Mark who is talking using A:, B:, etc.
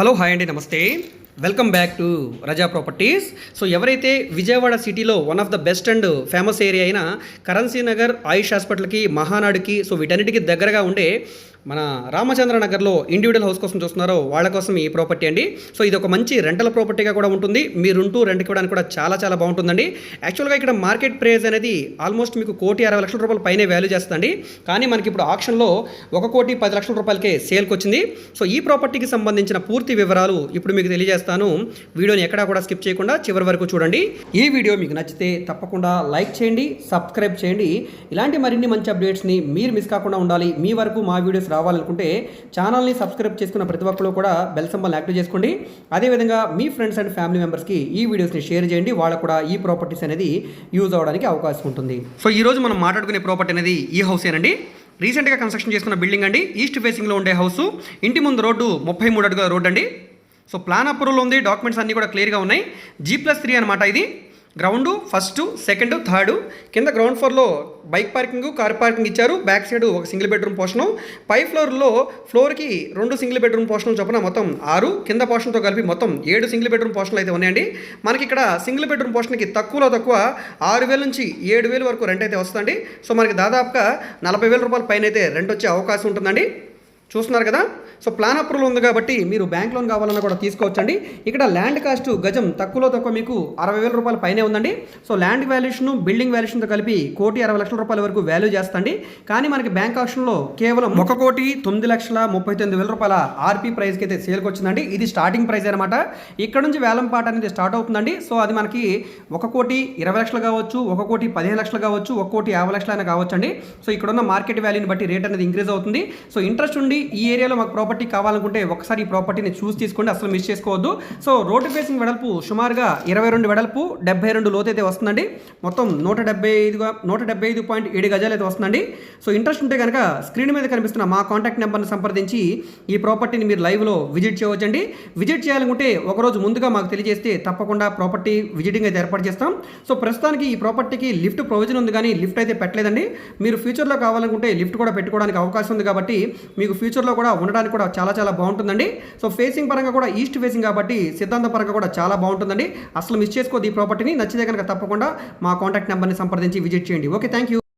A: Hello hi అండి నమస్తే. Welcome back to Raza properties so ఎవరైతే విజయవాడ సిటీలో one of the best and famous area అయిన కరెన్సీ నగర్ ఆయుష్ హాస్పిటల్కి మహానాడుకి సో వీటన్నిటికీ దగ్గరగా ఉండే మన రామచంద్ర నగర్లో ఇండివిజువల్ హౌస్ కోసం చూస్తున్నారో వాళ్ళ కోసం ఈ ప్రాపర్టీ అండి. సో ఇది ఒక మంచి రెంటల్ ప్రాపర్టీగా కూడా ఉంటుంది. మీరుంటూ రెంట్కి ఇవ్వడానికి కూడా చాలా చాలా బాగుంటుందండి. యాక్చువల్గా ఇక్కడ మార్కెట్ ప్రైస్ అనేది ఆల్మోస్ట్ మీకు కోటి అరవై లక్షల రూపాయల పైనే వాల్యూ చేస్తుందండి. కానీ మనకి ఇప్పుడు ఆప్షన్లో ఒక కోటి పది లక్షల రూపాయలకే సేల్కి వచ్చింది. సో ఈ ప్రాపర్టీకి సంబంధించిన పూర్తి వివరాలు ఇప్పుడు మీకు తెలియజేస్తాను. వీడియోని ఎక్కడా కూడా స్కిప్ చేయకుండా చివరి వరకు చూడండి. ఈ వీడియో మీకు నచ్చితే తప్పకుండా లైక్ చేయండి సబ్స్క్రైబ్ చేయండి. ఇలాంటి మరిన్ని మంచి అప్డేట్స్ని మీరు మిస్ కాకుండా ఉండాలి. మీ వరకు మా వీడియోస్ రావాలనుకుంటే ఛానల్ని సబ్స్క్రైబ్ చేసుకున్న ప్రతి ఒక్కరు కూడా బెల్ సింబల్ యాక్టివ్ చేసుకోండి. అదేవిధంగా మీ ఫ్రెండ్స్ అండ్ ఫ్యామిలీ మెంబర్స్కి ఈ వీడియోస్ని షేర్ చేయండి. వాళ్ళకు కూడా ఈ ప్రాపర్టీస్ అనేది యూజ్ అవ్వడానికి అవకాశం ఉంటుంది. సో ఈరోజు మనం మాట్లాడుకునే ప్రాపర్టీ అనేది ఈ హౌసేనండి రీసెంట్గా కన్స్ట్రక్షన్ చేసుకున్న బిల్డింగ్ అండి. ఈస్ట్ ఫేసింగ్లో ఉండే హౌస్. ఇంటి ముందు రోడ్డు ముప్పై మూడు అడుగుల రోడ్ అండి సో ప్లాన్ అప్రూవల్ ఉంది. డాక్యుమెంట్స్ అన్నీ కూడా క్లియర్గా ఉన్నాయి. జీ ప్లస్ త్రీ అనమాట ఇది. గ్రౌండ్ ఫస్ట్ సెకండ్ థర్డ్ కింద గ్రౌండ్ ఫ్లోర్లో బైక్ పార్కింగ్ కార్ పార్కింగ్ ఇచ్చారు. బ్యాక్ సైడ్ ఒక సింగిల్ బెడ్రూమ్ పోర్షను పై ఫ్లోర్లో ఫ్లోర్కి రెండు సింగిల్ బెడ్రూమ్ పోర్షన్లు చొప్పున మొత్తం ఆరు. కింద పోర్షన్తో కలిపి మొత్తం ఏడు సింగిల్ బెడ్రూమ్ పోర్షన్లు అయితే ఉన్నాయండి. మనకి ఇక్కడ సింగిల్ బెడ్రూమ్ పోర్షన్కి తక్కువలో తక్కువ ఆరు వేల నుంచి ఏడు వేల వరకు రెంట్ అయితే వస్తుందండి. సో మనకి దాదాపుగా నలభై వేల రూపాయల పైన అయితే రెంట్ వచ్చే అవకాశం ఉంటుందండి. చూస్తున్నారు కదా? సో ప్లాన్ అప్రూవల్ ఉంది కాబట్టి మీరు బ్యాంక్ లోన్ కావాలన్నా కూడా తీసుకోవచ్చండి. ఇక్కడ ల్యాండ్ కాస్ట్ గజం తక్కువలో తక్కువ మీకు అరవై వేల రూపాయల పైనే ఉందండి. సో ల్యాండ్ వాల్యుయేషన్ బిల్డింగ్ వాల్యుయేషన్తో కలిపి కోటి అరవై లక్షల రూపాయల వరకు వాల్యూ చేస్తండి. కానీ మనకి బ్యాంక్ ఆప్షన్లో కేవలం ఒక కోటి తొమ్మిది లక్షల ముప్పై తొమ్మిది వేల రూపాయల ఆర్పీ ప్రైస్కి అయితే సేల్కి వచ్చిందండి. ఇది స్టార్టింగ్ ప్రైస్ అనమాట ఇక్కడ నుంచి వేలం పాట అనేది స్టార్ట్ అవుతుందండి. సో అది మనకి ఒక కోటి ఇరవై లక్షలు కావచ్చు ఒక కోటి పదిహేను లక్షలు కావచ్చు ఒక కోటి యాభై లక్షలు అయినా కావచ్చు అండి సో ఇక్కడ ఉన్న మార్కెట్ వాల్యూని బట్టి రేట్ అనేది ఇంక్రీజ్ అవుతుంది. సో ఇంట్రెస్ట్ ఉండి ఈ ఏరియాలో మాకు ప్రాపర్టీ కావాలనుకుంటే ఒకసారి ఈ ప్రాపర్టీని చూసి తీసుకోండి. అసలు మిస్ చేసుకోవద్దు. సో రోడ్డు ఫేసింగ్ వెడల్పు సుమారుగా ఇరవై రెండు వెడల్పు డెబ్బై రెండు లోతైతే వస్తుందండి. మొత్తం నూట డెబ్బై ఐదుగా నూట డెబ్బై ఐదు పాయింట్ ఏడు గజాలు అయితే వస్తుందండి. సో ఇంట్రెస్ట్ ఉంటే కనుక స్క్రీన్ మీద కనిపిస్తున్న మా కాంటాక్ట్ నెంబర్ని సంప్రదించి ఈ ప్రాపర్టీని మీరు లైవ్లో విజిట్ చేయవచ్చండి. విజిట్ చేయాలనుకుంటే ఒకరోజు ముందుగా మాకు తెలియజేస్తే తప్పకుండా ప్రాపర్టీ విజిటింగ్ అయితే ఏర్పాటు చేస్తాం. సో ప్రస్తుతానికి ఈ ప్రాపర్టీకి లిఫ్ట్ ప్రొవిజన్ ఉంది కానీ లిఫ్ట్ అయితే పెట్టలేదండి. మీరు ఫ్యూచర్లో కావాలనుకుంటే లిఫ్ట్ కూడా పెట్టుకోవడానికి అవకాశం ఉంది కాబట్టి మీకు ఫ్యూచర్లో కూడా ఉండడానికి కూడా చాలా చాలా బాగుంటుందండి. సో ఫేసింగ్ పరంగా కూడా ఈస్ట్ ఫేసింగ్ కాబట్టి సిద్ధాంత పరంగా కూడా చాలా బాగుంటుందండి. అసలు మిస్ చేసుకోదు ఈ ప్రాపర్టీని. నచ్చితే కనుక తప్పకుండా మా కాంటాక్ట్ నెంబర్ని సంప్రదించి విజిట్ చేయండి. Okay thank you